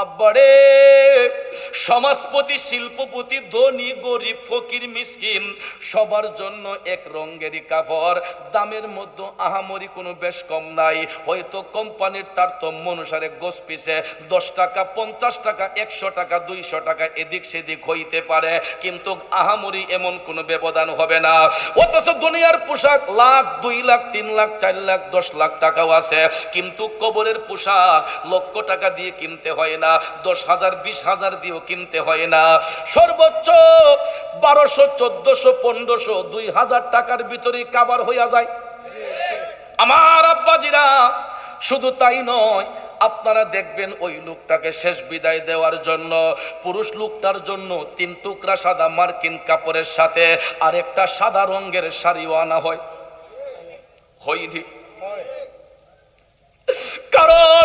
আব্বারে সমাজপতি, শিল্পপতি, ধনী, গরিব, ফকির, মিসকিন, সবার জন্য এক রঙেরই কাপড়। দামের মধ্যে আহামরি কোনো বেশ কম নাই। হয়তো কোম্পানির তারতম্য অনুসারে গোস পিছে দশ টাকা, পঞ্চাশ টাকা, একশো টাকা, দুইশো টাকা এদিক সেদিক হইতে পারে। কিন্তু আহামরি এমন কোনো ব্যবধান হবে না। অথচ দুনিয়ার পোশাক লাখ, দুই লাখ, তিন লাখ, চার লাখ, দশ লাখ টাকাও আছে। কিন্তু কবরের পোশাক লক্ষ টাকা দিয়ে কিনতে হয় না। দশ হাজার, বিশ হাজার দিয়েও কিনতে হয় না। সর্বোচ্চ বারোশো চোদ্দশো পনেরোশো দুই হাজার টাকার ভিতরেই কাবার হইয়া যায়। আমার আব্বাজিরা শুধু তাই নয় আপনারা দেখবেন ওই লোকটাকে শেষ বিদায় দেওয়ার জন্য পুরুষ লোকটার জন্য তিন টুকরা সাদা মার্কিন কাপড়ের সাথে আরেকটা সাদা রঙের শাড়িও আনা হয়। হয়নি। কারণ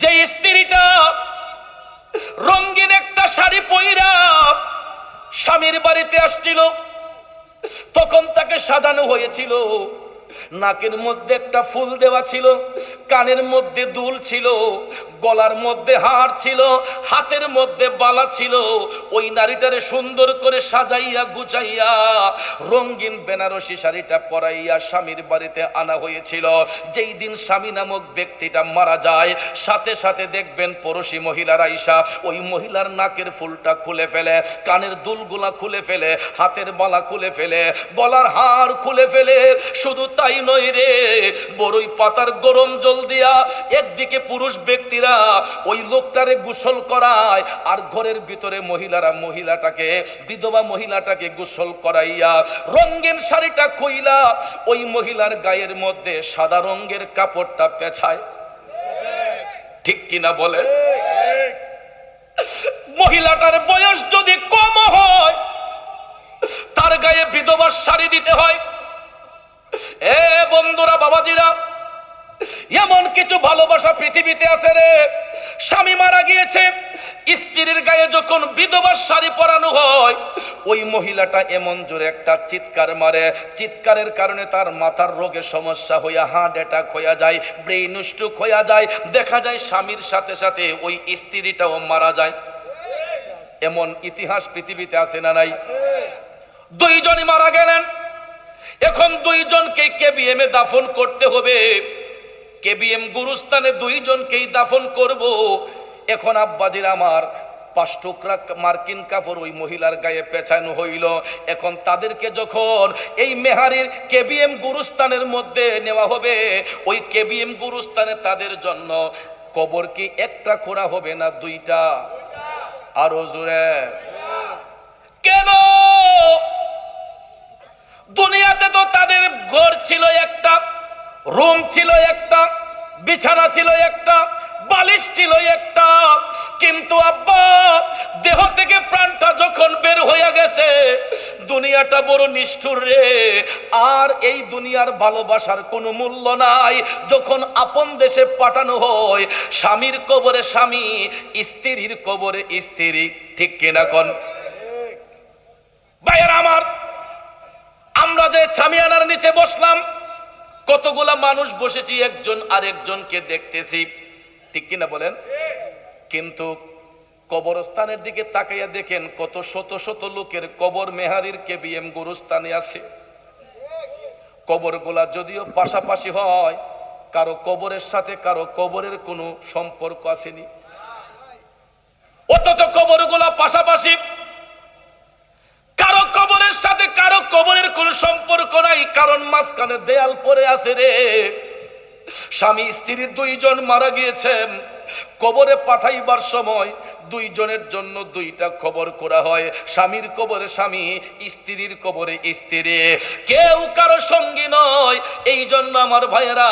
যে একটা শাড়ি পইরা স্বামীর বাড়িতে আসছিল। তখন তাকে সাজানো হয়েছিল। নাকের মধ্যে একটা ফুল দেওয়া ছিল, কানের মধ্যে দুল ছিল, গলার মধ্যে হার ছিল, হাতের মধ্যে বালা ছিল। ওই নারীটারে সুন্দর করে সাজাইয়া গুছাইয়া রঙিন বেনারসি শাড়িটা পরাইয়া স্বামীর বাড়িতে আনা হয়েছিল। যেই দিন স্বামী নামক ব্যক্তিটা মারা যায়, সাথে সাথে দেখবেন পড়োশি মহিলার আইসা ওই মহিলার নাকের ফুলটা খুলে ফেলে, কানের দুলগুলা খুলে ফেলে, হাতের বালা খুলে ফেলে, গলার হার খুলে ফেলে, শুধু তাই নই রে। বড়ই পাতার গরম জল দিয়া একদিকে পুরুষ ব্যক্তিরা ওই লোকটারে গোসল করায়, আর ঘরের ভিতরে মহিলারা মহিলাটাকে, বিধবা মহিলাটাকে গোসল করাইয়া রঙিন শাড়িটা খুইলা ওই মহিলার গায়ের মধ্যে সাদা রঙের কাপড়টা পেছায়। ঠিক কিনা বলে মহিলাটার বয়স যদি কম হয়, তার গায়ে বিধবার শাড়ি দিতে হয়। এ বন্ধুরা, বাবাজিরা, এমন কিছু ভালোবাসা পৃথিবীতে আছে রে। স্বামী মারা গিয়েছে, স্ত্রীর গায়ে যখন বিধবার শাড়ি পরানো হয়, ওই মহিলাটা এমন জোরে একটা চিৎকার মারে। চিৎকারের কারণে তার মাথার রোগে সমস্যা হইয়া হার্ট অ্যাটাক হইয়া যায়, ব্রেইন স্ট্রোক হইয়া যায়। দেখা যায় স্বামীর সাথে সাথে ওই স্ত্রীটাও মারা যায়। এমন ইতিহাস পৃথিবীতে আছে না নাই? দুইজনই মারা গেলেন। এখন দুইজনকে কেবিএম এ দাফন করতে হবে। কেবিএম গুরুস্থানে দুইজনকেই দাফন করব। এখন আব্বাজির আমার পাঁচ টুকরা মার্কিন কাপড় ওই মহিলার গায়ে পেছানো হইল। এখন তাদেরকে যখন এই মেহারির কেবিএম গুরুস্থানের মধ্যে নেওয়া হবে, ওই কেবিএম গুরুস্থানে তাদের জন্য কবর কি একটা খোঁড়া হবে না দুইটা? আরও জোরে। কেন? দুনিয়াতে তো তাদের ঘর ছিল একটা রুম ছিল একটা বিছানা ছিল একটা বালিশ ছিল একটা। কিন্তু আব্বা দেহ থেকে প্রাণটা যখন বের হয়ে গেছে দুনিয়াটা বড় নিষ্ঠুর রে। আর এই দুনিয়ার ভালোবাসার কোনো মূল্য নাই। যখন আপন দেশে পাঠানো হয় স্বামীর কবরে স্বামী স্ত্রীর কবরে স্ত্রী। ঠিক কিনা কন? ভাইয়ের আমার আমরা যে ছামিয়ানার নিচে বসলাম, কতগুলা মানুষ বসেছি, একজন আরেকজনকে দেখতেছি। ঠিক কিনা বলেন? কিন্তু কবরস্থানের দিকে তাকাইয়া দেখেন, কত শত শত লোকের কবর মেহারির কেবিএম গুরুস্থানে আছে। কবরগুলা যদিও পাশাপাশি হয়, কারও কবরের সাথে, কারও কবরের কোনো সম্পর্ক আসেনি। অথচ কবরগুলা পাশাপাশি কারও কবরের সাথে কারও কবরের কোনো সম্পর্ক নাই, কারণ মাঝখানে দেয়াল পরে আছে রে। স্বামী, স্ত্রী দুইজন মারা গিয়েছেন কবরে পাঠাইবার সময় দুইজনের জন্য দুইটা খবর করা হয়। স্বামীর কবরে স্বামী, স্ত্রীর কবরে স্ত্রী। কেউ কারও সঙ্গী নয়। এই জন্য আমার ভাইয়েরা,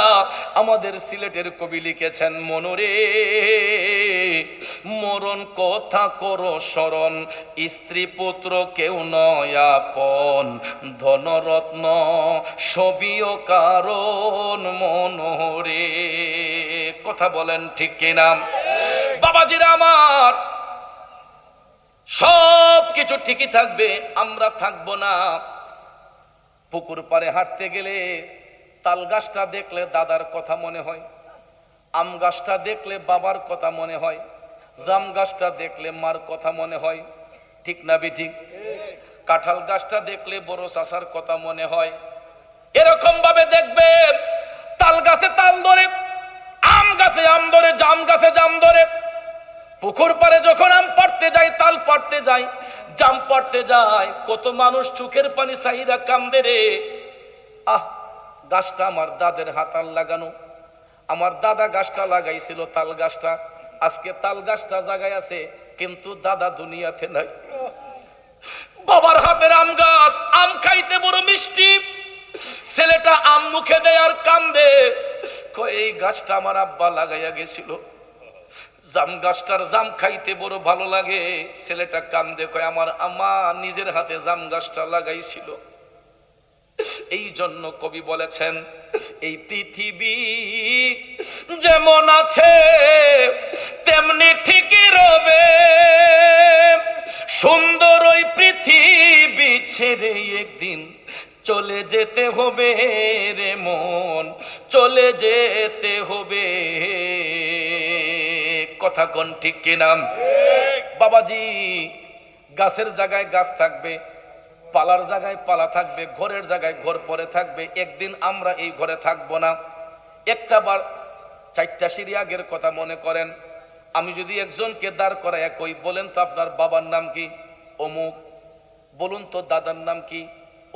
আমাদের সিলেটের কবি লিখেছেন মনোরে। মরণ কথা করো স্মরণ স্ত্রী পুত্র কেউ নয় আপন। ধনরত্ন সবিও কারণ মনোরে কথা বলেন ঠিক কিনা? বাবাজিরা আমার সব কিছু ঠিকই থাকবে, আমরা থাকব না। পুকুর পাড়ে হাঁটতে গেলে তাল গাছটা দেখলে দাদার কথা মনে হয়, আম গাছটা দেখলে বাবার কথা মনে হয়। জাম গাছটা দেখলে মার কথা মনে হয়, ঠিক না বি ঠিক কাঁঠাল গাছটা দেখলে বড় চাষার কথা মনে হয়। এরকম ভাবে দেখবে, তাল গাছে তাল ধরে, আম গাছে আম ধরে, জাম গাছে জাম ধরে। পুকুর পারে যখন আম পাড়তে যাই তাল পাড়তে যাই জাম পাড়তে যায়, কত মানুষ চোখের পানি চাহিদা কান্দে রে। আহ, গাছটা আমার দাদের হাতাল লাগানো। আমার দাদা গাছটা লাগাইছিল, তাল গাছটা। আজকে তাল গাছটা জায়গায় আছে, কিন্তু দাদা দুনিয়াতে নাই। বাবার হাতের আম গাছ, আম খাইতে বড় মিষ্টি। ছেলেটা আম মুখে দেয় আর কান্দে। এই গাছটা আমার আব্বা লাগাইয়া গেছিল। জাম গাছটার জাম খাইতে বড় ভালো লাগে। ছেলেটা কান্দে, কয়, আমার আমা নিজের হাতে জাম গাছটা লাগাইছিল। এই জন্য কবি বলেছেন এই পৃথিবী যেমন আছে তেমনি ঠিকই রবে। সুন্দর ওই পৃথিবী ছেড়ে একদিন চলে যেতে হবে রে মন চলে যেতে হবে। কথা কোন ঠিক কিনা? বাবাজি গাছের জায়গায় গাছ থাকবে পালার জায়গায় পালা থাকবে, ঘরের জায়গায় ঘর পরে থাকবে, একদিন আমরা এই ঘরে থাকব না। একটা বার চারটা সিঁড়ি আগের কথা মনে করেন, আমি যদি একজনকে দাঁড় করাইয়া কই, বলেন তো আপনার বাবার নাম কি? অমুক। বলুন তো দাদার নাম কি?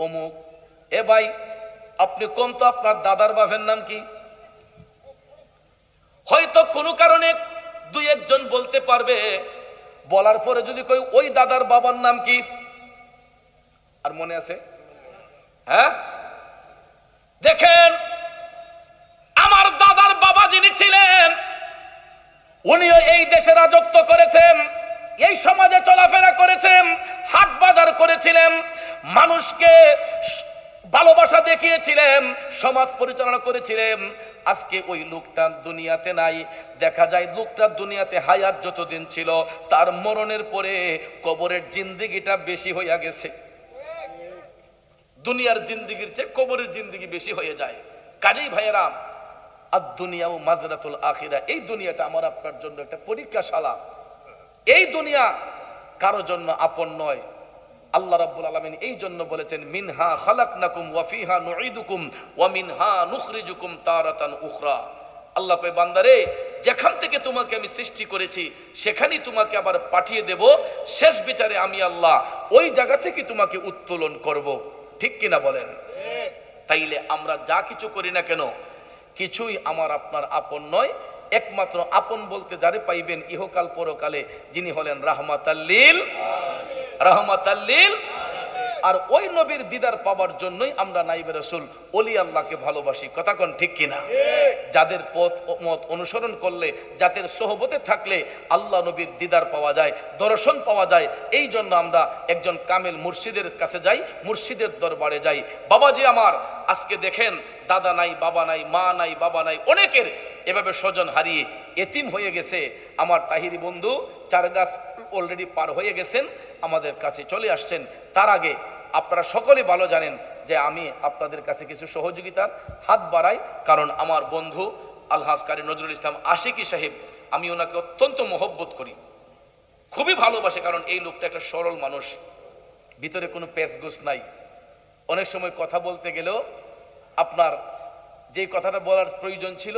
অমুক। এ ভাই, আপনি কোন তো আপনার দাদার বাপের নাম কি? হয়তো কোনো কারণে দুই একজন বলতে পারবে, বলার পরে যদি কই, ওই দাদার বাবার নাম কি? আর মনে আছে? হ্যাঁ? দেখেন, আমার দাদার বাবা যিনি ছিলেন, উনিও এই দেশে রাজত্ব করেছেন, এই সমাজে চলাফেরা করেছেন, হাট বাজার করেছিলেন, মানুষকে ভালোবাসা দেখিয়েছিলেন, সমাজ পরিচালনা করেছিলেন। আজকে ওই লোকটা দুনিয়াতে নাই। দেখা যায় লোকটা দুনিয়াতে হায়াত যতদিন ছিল, তার মরণের পরে কবরের জিন্দিগিটা বেশি হইয়া গেছে। দুনিয়ার জিন্দিগির চেয়ে কবরের জিন্দিগি বেশি হয়ে যায়। কাজেই ভাইয়েরা আর দুনিয়া ও মাজরাতুল আখিরা, এই দুনিয়াটা আমার আপনার জন্য একটা পরীক্ষাশালা। এই দুনিয়া কারও জন্য আপন নয়। আল্লাহ রাব্বুল আলামিন এই জন্য বলেছেন, মিনহা খালাকনাকুম ওয়া ফিহা নুঈদুকুম ওয়া মিনহা নুখরিজুকুম তারাতান উখরা। আল্লাহ কয়, বান্দারে, যেখান থেকে তোমাকে আমি সৃষ্টি করেছি, সেখানেই তোমাকে আবার পাঠিয়ে দেব। শেষ বিচারে আমি আল্লাহ ওই জায়গা থেকে তোমাকে উত্তোলন করব। ঠিক কিনা বলেন? তাইলে আমরা যা কিছু করি না কেন, কিছুই আমার আপনার আপন নয়, একমাত্র আপন বলতে যারে পাইবেন ইহকাল পরকালে, যিনি হলেন রাহমাতাল্লিল রাহমাতাল্লিল আর ওই নবীর দিদার পাওয়ার জন্যই আমরা নাইবে রসুল অলি আল্লাহকে ভালোবাসি। কথা কোন ঠিক কিনা? যাদের পথ মত অনুসরণ করলে যাদের সহবতে থাকলে আল্লাহ নবীর দিদার পাওয়া যায়, দর্শন পাওয়া যায়। এই জন্য আমরা একজন কামেল মুর্শিদের কাছে যাই, মুর্শিদের দরবারে যাই। বাবাজি আমার, আজকে দেখেন, দাদা নাই, বাবা নাই, মা নাই, বাবা নাই, অনেকের এভাবে স্বজন হারিয়ে এতিম হয়ে গেছে। আমার তাহিরি বন্ধু, চার গাছ অলরেডি পার হয়ে গেছেন, আমাদের কাছে চলে আসছেন। তার আগে আপনারা সকলে ভালো জানেন যে আমি আপনাদের কাছে কিছু সহযোগিতার হাত বাড়াই, কারণ আমার বন্ধু আলহাজ কারি নজরুল ইসলাম আশিকি সাহেব, আমি ওনাকে অত্যন্ত মহব্বত করি। খুবই ভালোবাসে, কারণ এই লোকটা একটা সরল মানুষ। ভিতরে কোনো পেঁচগুস নাই। অনেক সময় কথা বলতে গেলেও আপনার যে কথাটা বলার প্রয়োজন ছিল,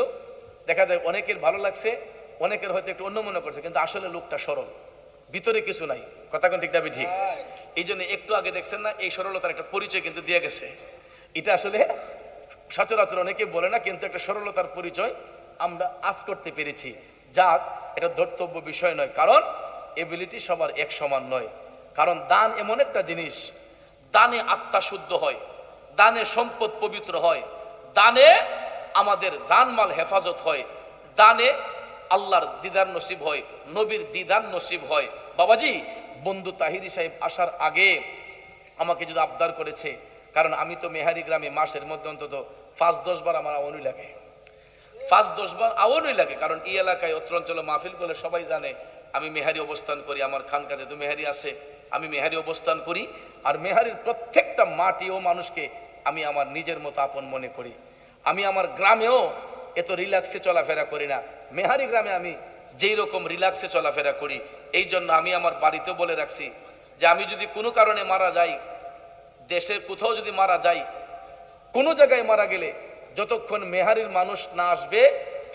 দেখা যায় অনেকের ভালো লাগছে, অনেকের হয়তো একটু অন্য মনে করছে, কিন্তু আসলে লোকটা সরল। ভিতরে কিছু নাই। কথা কোন ঠিক দাবি ঠিক। এই জন্য একটু আগে দেখছেন না এই সরলতার একটা পরিচয় কিন্তু দিয়ে গেছে। এটা আসলে সচরাচর অনেকে বলে না কিন্তু একটা সরলতার পরিচয় আমরা আজ করতে পেরেছি। যাক এটা ধর্তব্য বিষয় নয় কারণ এবিলিটি সবার এক সমান নয়। কারণ দান এমন একটা জিনিস দানে আত্মা শুদ্ধ হয় দানে সম্পদ পবিত্র হয় দানে আমাদের জানমাল হেফাজত হয় দানে আল্লাহর দিদার নসিব হয় নবীর দিদার নসিব হয়। বাবাজি, বন্ধু তাহিরি সাহেব আসার আগে আমাকে যদি আবদার করেছে, কারণ আমি তো মেহারি গ্রামে মাসের মধ্যে অন্তত পাঁচ, দশ বার আমার আওয়ানুই লাগে। পাঁচ, দশ বার আওয়ানুই লাগে, কারণ এই এলাকায় অত্র অঞ্চলে মাহফিল করলে সবাই জানে, আমি মেহারি অবস্থান করি, আমার খান কাজে তো মেহারি আছে, আমি মেহারি অবস্থান করি, আর মেহারির প্রত্যেকটা মাটি ও মানুষকে আমি আমার নিজের মতো আপন মনে করি। আমি আমার গ্রামেও এত রিল্যাক্সে চলাফেরা করি না। মেহারি গ্রামে আমি যেই রকম রিল্যাক্সে চলাফেরা করি, এই জন্য আমি আমার বাড়িতে বলে রাখছি যে আমি যদি কোনো কারণে মারা যাই, দেশের কোথাও যদি মারা যাই, কোনো জায়গায় মারা গেলে যতক্ষণ মেহারির মানুষ না আসবে,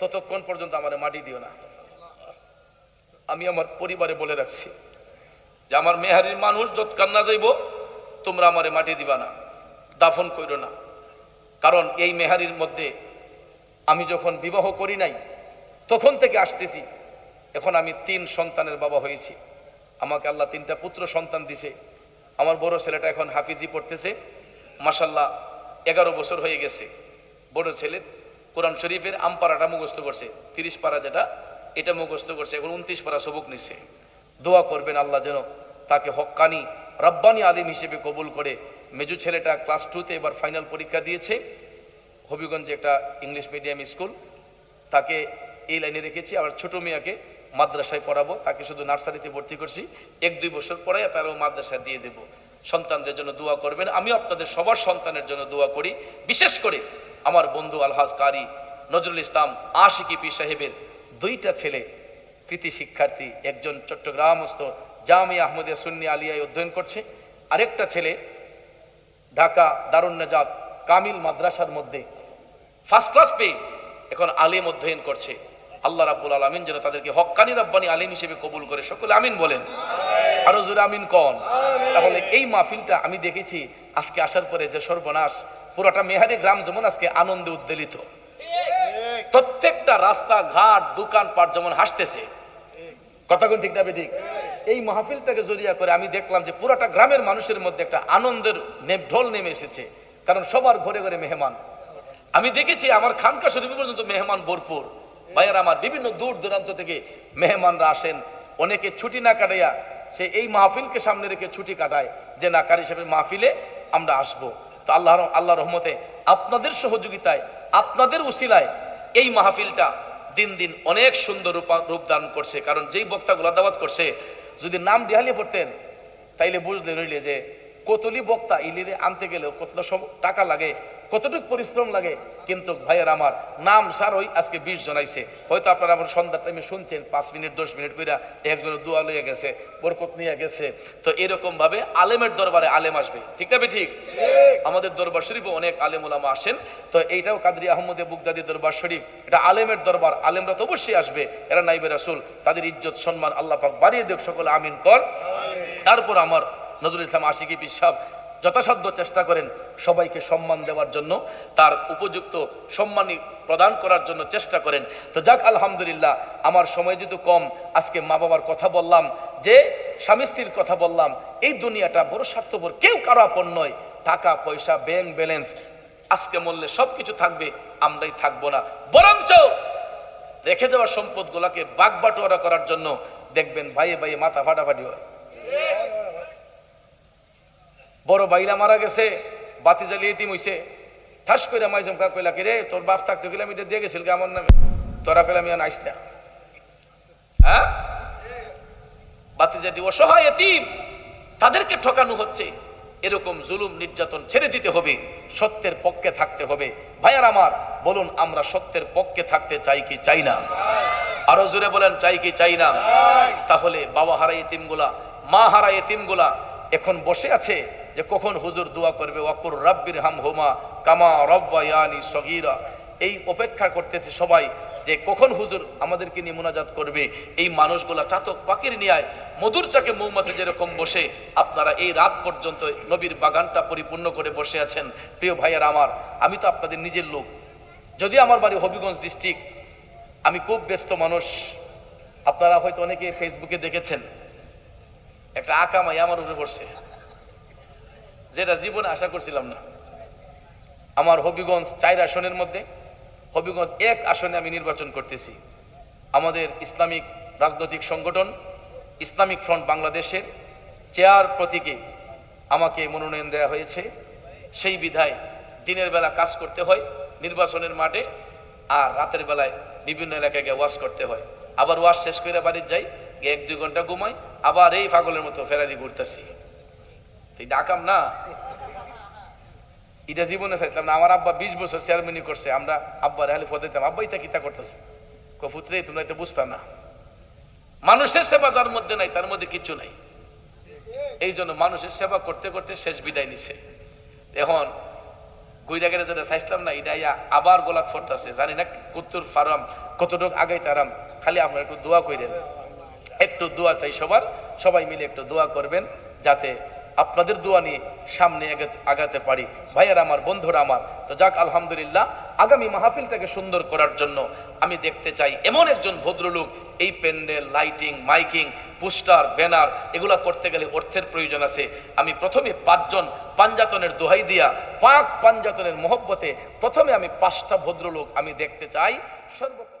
ততক্ষণ পর্যন্ত আমার মাটি দিও না। আমি আমার পরিবারে বলে রাখছি যে আমার মেহারির মানুষ যৎকান না যাইব, তোমরা আমারে মাটি দিবা না, দাফন কইরো না। কারণ এই মেহারির মধ্যে আমি যখন বিবাহ করি নাই, তখন থেকে আসতেছি। এখন আমি তিন সন্তানের বাবা হয়েছি। আমাকে আল্লাহ তিনটা পুত্র সন্তান দিছে। আমার বড় ছেলেটা এখন হাফিজি পড়তেছে। মাসাল্লাহ এগারো বছর হয়ে গেছে। বড় ছেলে কোরআন শরীফের আমপাড়াটা মুখস্থ করছে। তিরিশ পারা যেটা, এটা মুখস্থ করছে। এখন উনত্রিশ পারা সবক নিচ্ছে দোয়া করবেন আল্লাহ যেন তাকে হক্কানি রব্বানি আদিম হিসেবে কবুল করে। মেজু ছেলেটা ক্লাস টুতে এবার ফাইনাল পরীক্ষা দিয়েছে। হবিগঞ্জে একটা ইংলিশ মিডিয়াম স্কুল। তাকে এই লাইনে রেখেছি। আবার ছোট মেয়াকে মাদ্রাসায় পড়াবো, তাকে শুধু নার্সারিতে ভর্তি করছি। এক, দুই বছর পরে তারও মাদ্রাসায় দিয়ে দেব। সন্তানদের জন্য দোয়া করবেন। আমি আপনাদের সবার সন্তানের জন্য দোয়া করি। বিশেষ করে আমার বন্ধু আলহাজ কারি নজরুল ইসলাম আশিকি পি সাহেবের দুইটা ছেলে, কৃতি শিক্ষার্থী, একজন চট্টগ্রামস্থ জামিয়া আহমদিয়া সুন্নি আলিয়ায় অধ্যয়ন করছে। আরেকটা ছেলে ঢাকা দারুণ নাজাত কামিল মাদ্রাসার মধ্যে ফার্স্ট ক্লাস পেয়ে এখন আলিম অধ্যয়ন করছে। আল্লাহ রাব্বুল আলমিন যেন তাদেরকে হক্কানি রব্বানি আলিম হিসেবে কবুল করে। সকলে আমিন বলেন। আরও জোরে আমিন কন। তাহলে এই মাহফিলটা আমি দেখেছি আজকে আসার পরে যে সর্বনাশ পুরোটা মেহারি গ্রাম যেমন আজকে আনন্দে উদ্বেলিত। প্রত্যেকটা রাস্তা ঘাট দোকান পাট যেমন হাসতেছে। কথা কোন ঠিক না ঠিক? এই মাহফিলটাকে জড়িয়া করে আমি দেখলাম যে পুরাটা গ্রামের মানুষের মধ্যে একটা আনন্দের ঢোল নেমে এসেছে। কারণ সবার ঘরে ঘরে মেহমান। আমি দেখেছি আমার খানকা শরীফ পর্যন্ত মেহমান ভরপুর। ভাইয়ার আমার বিভিন্ন দূর দূরান্ত থেকে মেহমানরা আসেন। অনেকে ছুটি না কাটাইয়া সে এই মাহফিলকে সামনে রেখে ছুটি কাটায় যে না, কারি সাহেবের মাহফিলে আমরা আসব? তো আল্লাহ আল্লাহ রহমতে আপনাদের সহযোগিতায়, আপনাদের উসিলায় এই মাহফিলটা দিন দিন অনেক সুন্দর রূপা- রূপদান করছে। কারণ যেই বক্তাগুলো দাওয়াত করছে, যদি নাম ডিহালি পড়তেন, তাইলে বুঝলে রইলে যে, কতলি বক্তা ইলিরে আনতে গেলেও কত সব টাকা লাগে। কতটুকু পরিশ্রম লাগে? কিন্তু ভাইয়ের আমার নাম স্যার ওই আজকে বিশ জনাইছে। হয়তো আপনারা আমার সন্ধ্যার টাইমে শুনছেন পাঁচ মিনিট দশ মিনিট কইরা একজন দোয়া লইয়া গেছে বরকত নিয়ে গেছে। তো এরকম ভাবে আলেমের দরবারে আলেম আসবে। ঠিক না ঠিক। আমাদের দরবার শরীফে অনেক আলেম ওলামা আসেন। তো এইটাও কাদরি আহমদে বুগদাদি দরবার শরীফ। এটা আলেমের দরবার আলেমরা তো অবশ্যই আসবে। এরা নাইবে রাসুল তাদের ইজ্জত সম্মান আল্লাহ পাক বাড়িয়ে দেখ সকলে আমিন কর। তারপর আমার নজরুল ইসলাম আশিকি পিসাব যথাসাধ্য চেষ্টা করেন সবাইকে সম্মান দেওয়ার জন্য, তার উপযুক্ত সম্মানী প্রদান করার জন্য চেষ্টা করেন। তো যাক, আলহামদুলিল্লাহ, আমার সময় যেহেতু কম, আজকে মা বাবার কথা বললাম, যে স্বামী স্ত্রীর কথা বললাম, এই দুনিয়াটা বড় স্বার্থপর, কেউ কারও আপন নয়। টাকা, পয়সা, ব্যাংক ব্যালেন্স, আজকে মূল্যে সব কিছু থাকবে, আমরাই থাকব না। বরঞ্চ রেখে যাওয়া সম্পদগুলোকে বাগ বাটোয়ারা করার জন্য দেখবেন ভাইয়ে ভাইয়ে মাথা ফাটাফাটি হয়। বড় বাইলা মারা গেছে বাতি জ্বালিয়ে তিম হইছে। ঠাস করে মাইজম কা কইলা কি রে তোর বাপ থাকতে গেলে আমি দিয়ে গেছিল আমার নামে। তোরা কইলাম ইয়া নাইস না। হ্যাঁ? বাতি জাতি অসহায় এতিম তাদেরকে ঠকানো হচ্ছে। এরকম জুলুম নির্যাতন ছেড়ে দিতে হবে সত্যের পক্ষে থাকতে হবে। ভাইয়ার আমার বলুন আমরা সত্যের পক্ষে থাকতে চাই কি চাই না? আরও জোরে বলেন চাই কি চাই না? তাহলে বাবা হারা এতিমগুলা মা হারা এতিমগুলা এখন বসে আছে যে কখন হুজুর দোয়া করবে, ওয়াকুর রাব্বির হাম হুমা কামা রব্বা ইয়ানি সগীরা। এই অপেক্ষা করতেছে সবাই যে কখন হুজুর আমাদেরকে নিয়ে মোনাজাত করবে। এই মানুষগুলা চাতক পাখির নিয়ায় মধুর চাকে মৌমাছি যেরকম বসে, আপনারা এই রাত পর্যন্ত নবীর বাগানটা পরিপূর্ণ করে বসে আছেন। প্রিয় ভাইয়ার আমার, আমি তো আপনাদের নিজের লোক। যদি আমার বাড়ি হবিগঞ্জ ডিস্ট্রিক্ট, আমি খুব ব্যস্ত মানুষ। আপনারা হয়তো অনেকে ফেসবুকে দেখেছেন। একটা আকামাই আমার উপরে পড়ছে যেটা জীবনে আশা করছিলাম না। আমার হবিগঞ্জ চার আসনের মধ্যে, হবিগঞ্জ এক আসনে আমি নির্বাচন করতেছি। আমাদের ইসলামিক রাজনৈতিক সংগঠন, ইসলামিক ফ্রন্ট বাংলাদেশের চেয়ার প্রতীকে আমাকে মনোনয়ন দেওয়া হয়েছে। সেই বিধায় দিনের বেলা কাজ করতে হয় নির্বাচনের মাঠে, আর রাতের বেলায় বিভিন্ন এলাকায় গিয়ে ওয়াশ করতে হয়। আবার ওয়াশ শেষ করে বাড়ির যাই এক দুই ঘণ্টা ঘুমাই, আবার এই পাগলের মতো ফেরারি ঘুরতেছি। ডাকাম না। এটা জীবনে চাইছিলাম না। আমার আব্বা বিশ বছর করছে। আমরা ফদ দিতাম। কিতা করতেছে? কফুত্রে তোমরা তো বুঝতাম না। মানুষের সেবা যার মধ্যে নাই, তার মধ্যে কিছু নাই। এই জন্য মানুষের সেবা করতে করতে শেষ বিদায় নিছে। এখন গুইরা গেলে যেটা চাইছিলাম না, এটা ইয়া আবার গোলাপ ফরতাছে জানি না কুত্তুর ফারাম কতটুকু আগাই তারাম খালি আপনারা একটু দোয়া করেন একটু দোয়া চাই সবার। সবাই মিলে একটু দোয়া করবেন যাতে আপনাদের দোয়া নিয়ে সামনে আগাতে- পারি। ভাইয়ার আমার, বন্ধুরা আমার, তো যাক, আলহামদুলিল্লাহ, আগামী মাহফিলটাকে সুন্দর করার জন্য আমি দেখতে চাই এমন একজন ভদ্রলোক, এই pandal lighting, miking, poster, banner, এগুলা করতে গেলে অর্থের প্রয়োজন আছে। আমি প্রথমে পাঁচজন পাঞ্জাতনের দোহাই দিয়া, পাক পাঞ্জাতনের মহব্বতে প্রথমে আমি পাঁচটা ভদ্রলোক আমি দেখতে চাই। সর্বপ্রথম